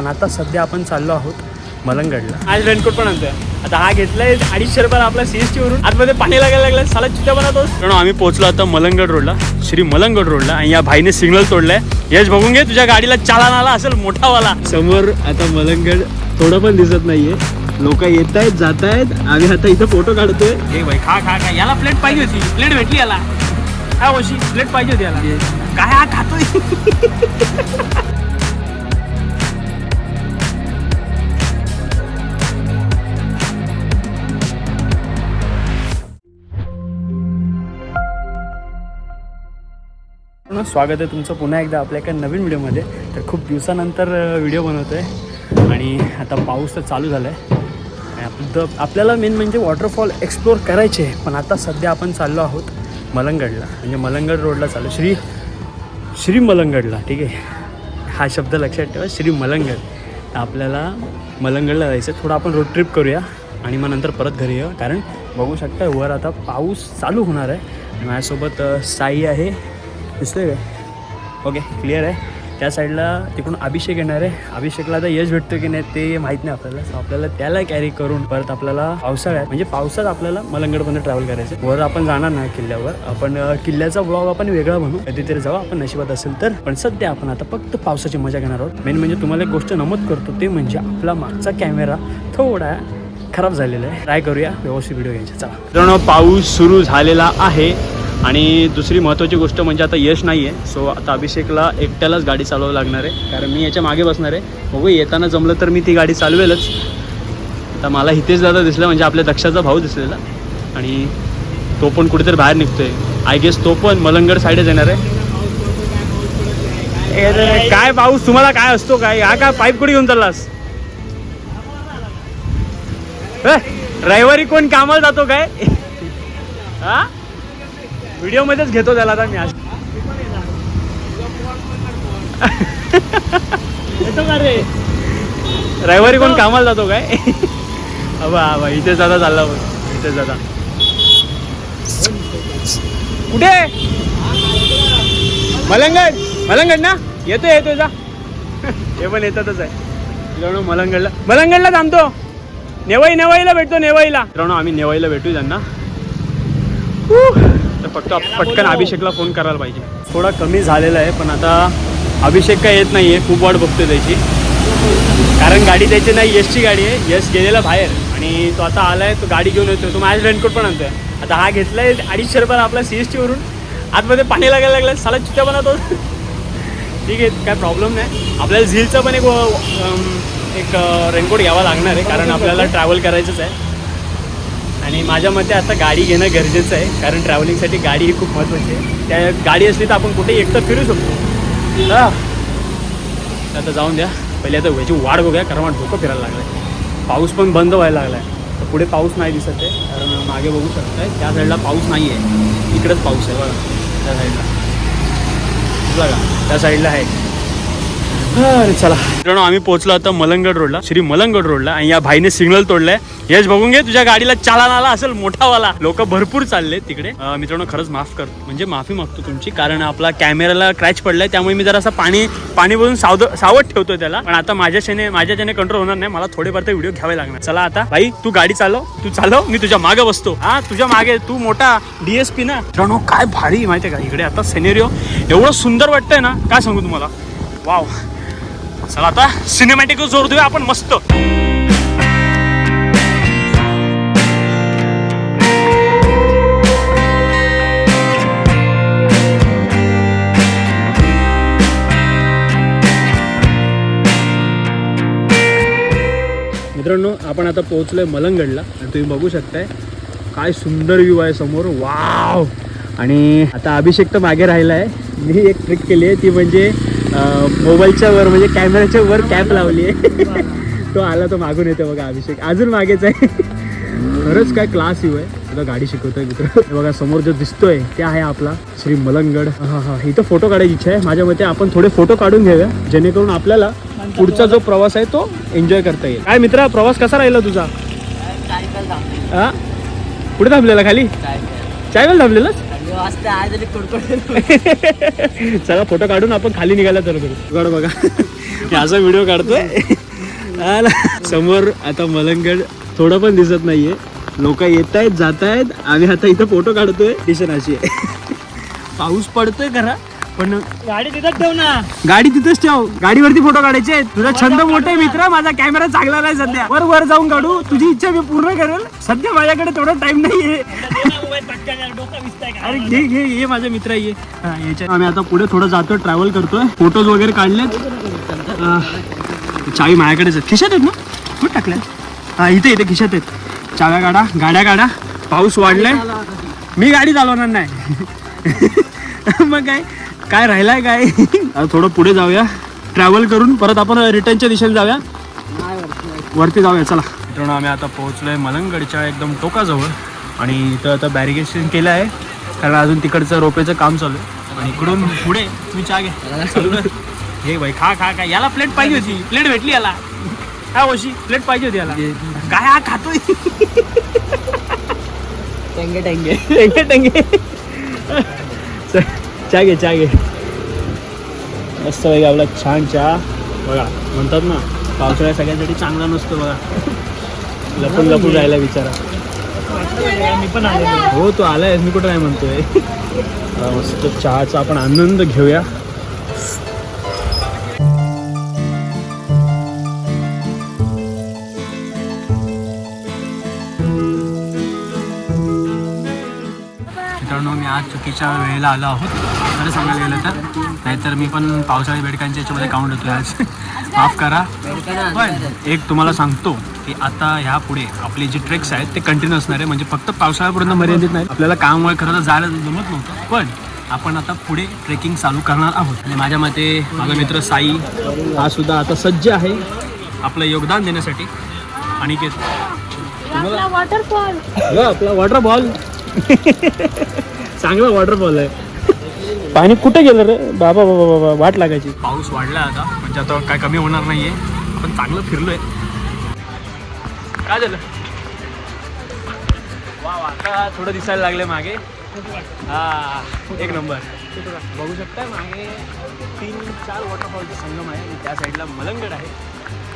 पण आता सध्या आपण चाललो आहोत मलंगडला. आज रेनकोट पण आणतोय. आता हा घेतलाय अडीचशे रुपयाला आपला सीएसटी वरून. आतमध्ये पाणी लागायला लागलं साला चित्ता बनवतो कारण आम्ही पोहोचलो आता मलंगड रोडला श्री मलंगड रोडला आणि या भाईने सिग्नल तोडलाय. यश बघून घे तुझ्या गाडीला चालान आला असेल मोठावाला. समोर आता मलंगड थोडं पण दिसत नाहीये. लोक येत आहेत जात आहेत आम्ही आता इथं फोटो काढतोय. हे भाई खा खा खा. याला प्लेट पाहिजे होती. प्लेट भेटली याला. काय वशी प्लेट पाहिजे होती याला. काय हा खातोय? मित्रांनो स्वागत आहे तुमचं पुन्हा एकदा आपल्या एका नवीन व्हिडिओमध्ये. तर खूप दिवसानंतर व्हिडिओ बनवतो आहे आणि आता पाऊस तर चालू झाला आहे आणि आपल्याला मेन म्हणजे वॉटरफॉल एक्सप्लोअर करायचे आहे. पण आता सध्या आपण चाललो आहोत मलंगडला. म्हणजे मलंगड रोडला चालू श्री श्री मलंगडला. ठीक आहे? हा शब्द लक्षात ठेवा. श्री मलंगड. तर आपल्याला मलंगडला जायचं आहे थोडं आपण रोड ट्रिप करूया. आणि मग नंतर परत घरी येऊ. कारण बघू शकता वर आता पाऊस चालू होणार आहे. माझ्यासोबत साई आहे. दिसतोय काय ओके क्लिअर आहे. त्या साईडला तिकडून अभिषेक येणार आहे. अभिषेकला आता यश भेटतो की नाही ते माहीत नाही आपल्याला. So आपल्याला त्याला कॅरी करून परत आपल्याला पावसाळ्यात म्हणजे पावसात आपल्याला मलंगडमध्ये ट्रॅव्हल करायचं वर आपण जाणार नाही किल्ल्यावर. आपण किल्ल्याचा ब्लॉग आपण वेगळा बनवू. कधीतरी जाऊ आपण नशिबात असेल तर. पण सध्या आपण आता फक्त पावसाची मजा घेणार आहोत. मेन म्हणजे तुम्हाला एक गोष्ट नमूद करतो ते म्हणजे आपला मागचा कॅमेरा थोडा खराब झालेला आहे. ट्राय करूया. व्यवस्थित व्हिडिओ घ्यायचा. चला. मित्रांनो पाऊस सुरू झालेला आहे. आणि दुसरी महत्त्वाची गोष्ट म्हणजे आता यश नाही आहे सो आता अभिषेकला एकट्यालाच गाडी चालवावं लागणार आहे. कारण मी याच्या मागे बसणार आहे. बघू येताना जमलं तर मी ती गाडी चालवेलच. आता मला हितेश दादा दिसला म्हणजे आपल्या दक्षाचा भाऊ दिसलेला. आणि तो पण कुठेतरी बाहेर निघतोय. आय गेस तो पण मलंगड साईडच येणार आहे. काय पाऊस? तुम्हाला काय असतो काय? हा काय पाईप कुठे घेऊन चाललास? रविवारी कोण कामाला जातो काय? हा? व्हिडिओ मध्येच घेतो त्याला आता मी आज. येतो का रे? रविवारी कोण कामाला जातो काय? अबा अबा इथे जाता चालला इथे जाता कुठे? मलंगड. मलंगड ना? येतो येतो जा. हे पण येतातच आहे. मित्रांनो मलंगडला मलंगडला थांबतो. नेवाई नेवाईला भेटतो नेवाईला. मित्रांनो आम्ही नेवाईला भेटू त्यांना. फक्त पटकन अभिषेकला फोन करायला पाहिजे. थोडा कमी झालेला आहे पण आता अभिषेक काय येत नाही आहे खूप वाट बघतोय त्याची. कारण गाडी त्याची नाही यशची गाडी आहे. यश गेलेला बाहेर आणि तो आता आलाय तो गाडी घेऊन येतोय. तो माझ्या रेनकोट पण आणतोय. आता हा घेतलाय अडीचशे रुपयाला आपला सी एस वरून. आतमध्ये पाणी लागायला लागलं साला चित्ता बनवतो. ठीक आहे काय प्रॉब्लेम नाही. आपल्याला झीलचा पण एक एक रेनकोट घ्यावा लागणार आहे कारण आपल्याला ट्रॅव्हल करायचंच आहे. आणि माझ्या मते आता गाडी घेणं गरजेचं आहे कारण ट्रॅव्हलिंगसाठी गाडी ही खूप महत्त्वाची आहे. त्या गाडी असली तर आपण कुठे एकटं फिरू शकतो. आता जाऊन द्या. पहिले आता व्हायची वाढ बघूया कारण मला डोकं फिरायला लागलं आहे पाऊस पण बंद व्हायला लागला आहे तर पुढे पाऊस नाही दिसत आहे कारण मागे बघू शकताय त्या साईडला पाऊस नाही आहे इकडेच पाऊस आहे बघा त्या साईडला बघा त्या साईडला आहे. चला. मित्रांनो आम्ही पोहोचलो आता मलंगड रोडला श्री मलंगड रोडला आणि या भाईने सिग्नल तोडलाय. यश बघून घे तुझ्या गाडीला चालान आला असेल मोठावाला. लोक भरपूर चालले तिकडे. मित्रांनो खरंच माफ कर म्हणजे माफी मागतो तुमची कारण आपला कॅमेराला क्रॅच पडलाय त्यामुळे मी जरा पाणी पाणी बोलून सावध सावध ठेवतोय त्याला. पण आता माझ्याच्याने माझ्याच्याने कंट्रोल होणार नाही मला थोडेफार ते व्हिडिओ घ्यावे लागणार. चला आता भाई तू गाडी चालव तू चालव मी तुझ्या मागे बसतो. हा तुझ्या मागे तू मोठा डीएसपी ना? मित्रांनो काय भारी माहितीये का? इकडे आता सेनेरिओ एवढं सुंदर वाटतंय ना? काय सांगू तुम्हाला? वाव चला आता सिनेमॅटिक जोर देऊया आपण मस्त. मित्रांनो आपण आता पोहोचलोय मलंगडला आणि तुम्ही बघू शकताय काय सुंदर व्ह्यू आहे समोर. वाव आणि आता अभिषेक तर मागे राहिला आहे मी एक ट्रिक केली आहे ती म्हणजे मोबाईलच्या वर म्हणजे कॅमेऱ्याच्या वर कॅप लावली आहे. तो आला तो मागून येतो बघा अभिषेक. अजून मागेच आहे. खरंच काय क्लास येऊ आहे तुला गाडी शिकवतोय मित्र. हे बघा समोर जो दिसतोय ते आहे आपला श्री मलंगड. हा हा इथं फोटो काढायची इच्छा आहे. माझ्या मते आपण थोडे फोटो काढून घेऊया. जेणेकरून आपल्याला पुढचा जो प्रवास आहे तो एन्जॉय करता येईल. काय मित्रा प्रवास कसा राहिला तुझा? हा? कुठे थांबलेला खाली? चायवेल थांबलेलास? चला फोटो काढून आपण खाली निघायला तर करू गड बघा. असा व्हिडिओ काढतोय. समोर आता मलंगड थोडं पण दिसत नाहीये. लोक येत आहेत जात आहेत आम्ही आता इथं फोटो काढतोय. स्टेशन अशी आहे. पाऊस पडतोय खरा पण गाडी तिथं ठेव ना. गाडी तिथंच ठेव. गाडीवरती फोटो काढायचे. तुझा छंद मोठा आहे मित्र माझा कॅमेरा चांगला नाही सध्या. वर वर जाऊन काढू. तुझी इच्छा मी पूर्ण करेल. सध्या माझ्याकडे तेवढा टाइम नाहीये. अरे घे घे ये माझा मित्र ये. हा, याच्या आम्ही आता पुढे थोडं जातो ट्रॅव्हल करतोय. फोटोज वगैरे काढलेत. अं, चावी माझ्याकडेच आहेत. खिशात आहेत ना? कुठे टाकल्या हा इथे इथे खिशात आहेत. चाव्या काढा गाड्या काढा. पाऊस वाढलाय. मी गाडी चालवणार नाही. मग काय? काय राहिलाय काय? आता थोडं पुढे जाऊया. ट्रॅव्हल करून परत आपण रिटर्नच्या दिशेने जाऊया. वरती जाऊया चला. मित्रांनो आम्ही आता पोहोचलोय मलंगडच्या एकदम टोकाजवळ. आणि इथं आता बॅरिगेशन केलं आहे. कारण अजून तिकडचं रोपेचं काम चालू आहे. आणि इकडून पुढे तुम्ही चहा घ्या. हे भाई खा खा खा. याला प्लेट पाहिजे होती. प्लेट भेटली याला. काय वशी प्लेट पाहिजे होती याला. काय हा खातोय? टेंगे टेंगे. टेंगे टेंगे. च- चहा घे चहा घे. मस्त पैकी आपला छान चहा. बघा म्हणतात ना पावसाळ्या सगळ्यांसाठी चांगला नसतो बघा. लपून लपून राहायला विचारा मी पण आलो हो तू आलाय मी कुठं नाही म्हणतोय. मस्त चहाचा आपण आनंद घेऊया. मित्रांनो मी आज चुकीच्या वेळेला आलो आहोत. खरं सांगायला गेलं तर. नाहीतर मी पण पावसाळी बेडकांच्या याच्यामध्ये काउंट होतोय आज. माफ करा. पण एक तुम्हाला सांगतो की आता ह्या पुढे आपले जे ट्रेक्स आहेत ते कंटिन्यू असणार आहे. म्हणजे फक्त पावसाळ्यापर्यंत मर्यादित नाही. आपल्याला कामामुळे खरं तर जायला जमत नव्हतं. पण आपण आता पुढे ट्रेकिंग चालू करणार आहोत. आणि माझ्या मते माझा मित्र साई हा सुद्धा आता सज्ज आहे आपलं योगदान देण्यासाठी. आणि के वॉटरफॉल आपला वॉटर बॉल चांगला वॉटरफॉल आहे. पाणी कुठे गेलं रे? बाबा बाबा बाबा वाट लागायची. पाऊस वाढला आता म्हणजे आता काय कमी होणार नाहीये. आपण चांगलं फिरलोय. काय झालं? वा आता थोडं दिसायला लागले मागे. हा एक नंबर. बघू शकता मागे तीन चार वॉटरफॉलचे संगम आहे. आणि त्या साईडला मलंगड आहे.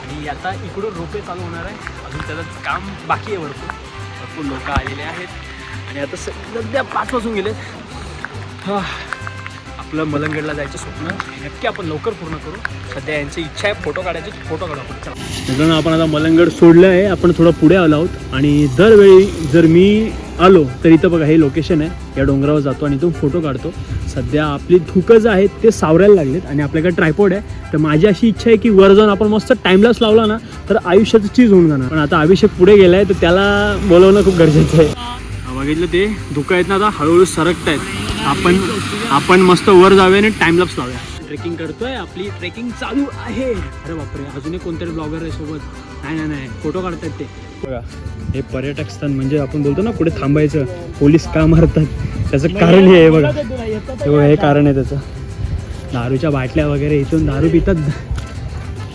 आणि आता इकडून रोपे चालू होणार आहे. अजून त्याचं काम बाकी आहे भरपूर. भरपूर लोक आलेले आहेत. आणि आता स- सध्या पाच वाजून गेलेत. हा. आपलं मलंगडला जायचं स्वप्न नक्की आपण लवकर पूर्ण करू. सध्या यांची इच्छा आहे फोटो काढायचे फोटो काढू आपण. मित्रांनो आपण आता मलंगड सोडलं आहे. आपण थोडं पुढे आलो आहोत. आणि दरवेळी जर मी आलो तर इथं बघा हे लोकेशन आहे. या डोंगरावर जातो आणि इथून फोटो काढतो. सध्या आपली धुकं जे आहेत ते सावरायला लागलेत आणि आपल्याकडे ट्रायपॉड आहे. तर माझी अशी इच्छा आहे की वर जाऊन आपण मस्त टाइमलाच लावला ना तर आयुष्याचं चीज होऊन जाणार. पण आता अभिषेक पुढे गेलाय तर त्याला बोलवणं खूप गरजेचं आहे. बघितलं ते? धुकं आहेत ना आता हळूहळू सरकत आहेत आपण आपण मस्त वर जाऊया आणि टाइमलॅप्स लावूया. ट्रेकिंग करतोय आपली ट्रेकिंग चालू आहे. अरे बापरे अजून एक कोणतरी ब्लॉगर आहे सोबत? नाही नाही नाही फोटो काढतायत ते. बघा हे पर्यटक स्थान म्हणजे आपण बोलतो ना पुढे थांबायचं पोलीस का मारतात? त्याचं कारण हे आहे बघा. हे बघा हे कारण आहे त्याचं. दारूच्या बाटल्या वगैरे इथून दारू पितात.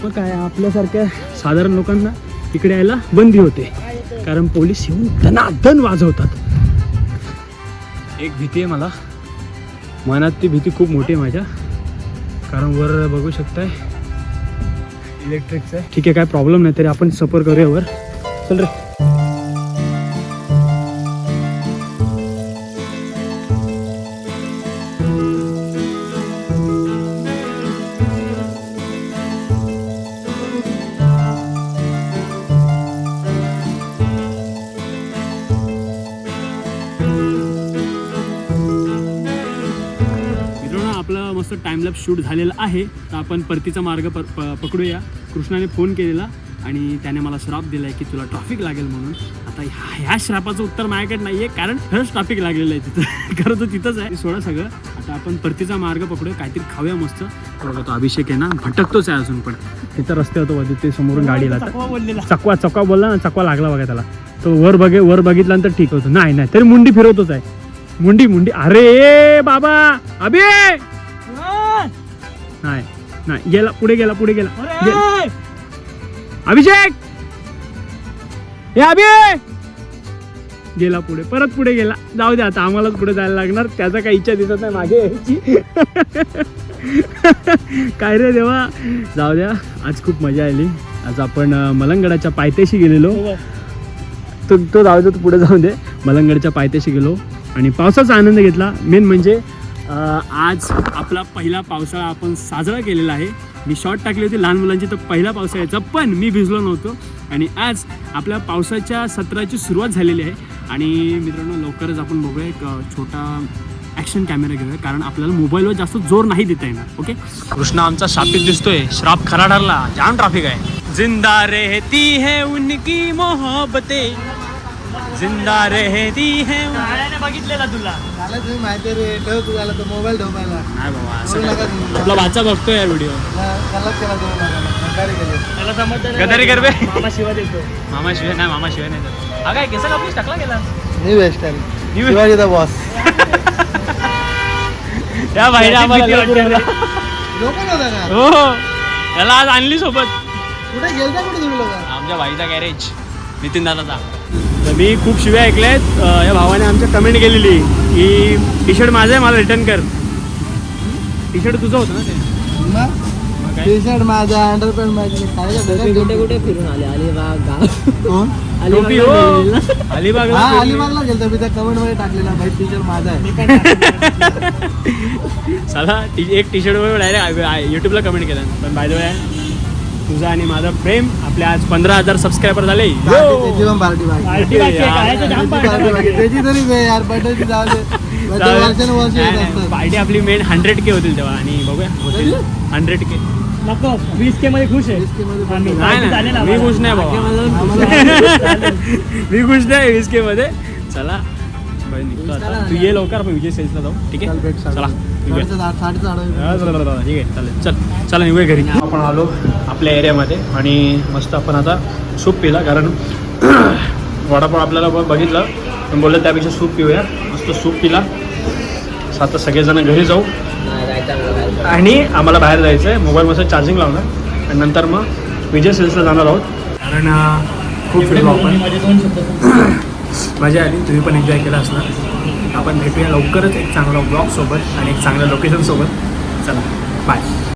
मग काय आपल्यासारख्या साधारण लोकांना इकडे यायला बंदी होते. कारण पोलीस येऊन धनाधन वाजवतात. एक भीती आहे मला. मनात ती भीती खूप मोठी आहे माझ्या. कारण वर बघू शकताय इलेक्ट्रिकचं आहे. ठीक आहे काय प्रॉब्लेम नाही तरी आपण सफर करूया वर. चल रे. टाइमलॅप शूट झालेला आहे तर आपण परतीचा मार्ग प प- पकडूया. कृष्णाने फोन केलेला आणि त्याने मला श्राप दिलाय की तुला ट्रॅफिक लागेल म्हणून. आता ह्या श्रापाचं उत्तर माझ्याकडे नाहीये कारण खरंच ट्रॅफिक लागलेलं आहे तिथं. खरं तर तिथंच आहे. सोडा सगळं. आता आपण परतीचा मार्ग पकडूया. काहीतरी खाऊया मस्त. बघा तो अभिषेक आहे ना. भटकतोच आहे अजून पण. तिथं रस्त्यावर होतो ते समोरून गाडीला बोललेला. चकवा चकवा बोलला ना चकवा लागला बघा त्याला. तो वर बघे वर बघितल्यानंतर ठीक होतो. नाही नाही तरी मुंडी फिरवतोच आहे. मुंडी मुंडी. अरे बाबा! अबे नाही नाही. गेला पुढे गेला पुढे गेला. गे- अभिषेक! हे अभि! गेला पुढे परत पुढे गेला. जाऊ दे आता आम्हालाच पुढे जायला लागणार. त्याचा काही इच्छा दिसत नाही मागे यायची. काय रे देवा? जाऊ द्या. आज खूप मजा आली. आज आपण अं, मलंगडाच्या पायथ्याशी गेलेलो. तो तो जाऊ दे तो पुढे जाऊ दे. मलंगडच्या पायथ्याशी गेलो. आणि पावसाचा आनंद घेतला. मेन म्हणजे आज आपला पहिला पावसाळा आपण साजरा केलेला आहे. मी शॉर्ट टाकली होती लहान मुलांची तर पहिला पावसाळ्याचा पण मी भिजलो नव्हतो. आणि आज आपल्या पावसाच्या सत्राची सुरुवात झालेली आहे. आणि मित्रांनो लवकरच आपण बघूया एक छोटा ॲक्शन कॅमेरा घेऊया कारण आपल्याला मोबाईलवर जास्त जोर नाही देता येणार ओके कृष्ण आमचा शापित दिसतोय. श्राप खरा ठरला जाम ट्रॅफिक आहे. जिंदा रहती है उनकी मोहबते जिंदा रहती है बघितलेला तुला. तुम्ही माहिती रे ठेव तू झाला तो मोबाईल नाही बाबा असं. नका तुम्ही. आपला भाचा बघतोय या व्हिडिओ त्यालाच केला तो नकारी केले त्याला समजतं गदारी. मामा शिवा देतो. मामा शिवाय नाही मामा शिवाय नाही. हा काय टाकला गेला. बेस्ट आहे New- शिवाजी द बॉस त्या बाहेर आम्हाला भीती लय का? हो. हो. त्याला आज आणली सोबत. कुठे गेलता कुठे तुम्ही लोक? आमच्या भाईचा गॅरेज नितीन दादाचा. तर मी खूप शिव्या ऐकल्यात या भावाने आमच्या कमेंट केलेली की टी शर्ट माझं आहे मला रिटर्न कर. टी शर्ट तुझं होतं ना ते? टी शर्ट माझा अंडरपॅन्ट माझी काय कुठे कुठे फिरून आले? अलिबाग हो. अलिबागला हा गेलता मी त्या कमेंटमध्ये टाकलेला भाई टी शर्ट माझा आहे. साला टी एक टी शर्टवर डायरेक्ट यूट्यूबला कमेंट केलं. पण बाय द वे तुझं आणि माझं प्रेम आपले आज पंधरा हजार सबस्क्रायबर झाले. त्याची पण पार्टी बाकी. बाकी. त्याची तरी यार जाऊ दे. येत असतात. आपली मेन हंड्रेड के होतील तेव्हा आणि बघूया होतील. हंड्रेड के नको वीस के मध्ये खुश आहे. 20K मध्ये आम्ही. नाही पार्टी झाली नाही ना मी. खुश नाही आम्हाला मी खुश नाही वीस के मध्ये. चला बाई निघतो आता. तू ये लवकर आपण विजय सेल्सला जाऊ. ठीक चल भेट आहे चला. हा, ठीक आहे चालेल. चल चला निघूया घरी. आपण आलो आपल्या एरियामध्ये आणि मस्त आपण आता सूप पिला कारण वडापाव आपल्याला बघितलं. पण बोललं त्यापेक्षा सूप पिऊया. मस्त सूप पिला. आता सगळेजण घरी जाऊ. आणि आम्हाला बाहेर जायचं आहे मोबाईल मस्त चार्जिंग लावणार. आणि नंतर मग विजय सेल्सला जाणार आहोत. कारण खूप फिरलो आपण. माझे दोन शब्द. मजा आली. तुम्ही पण एन्जॉय केला असणार. आपण भेटूया लवकरच एक चांगला ब्लॉग सोबत आणि एक चांगल्या लोकेशन सोबत. चला बाय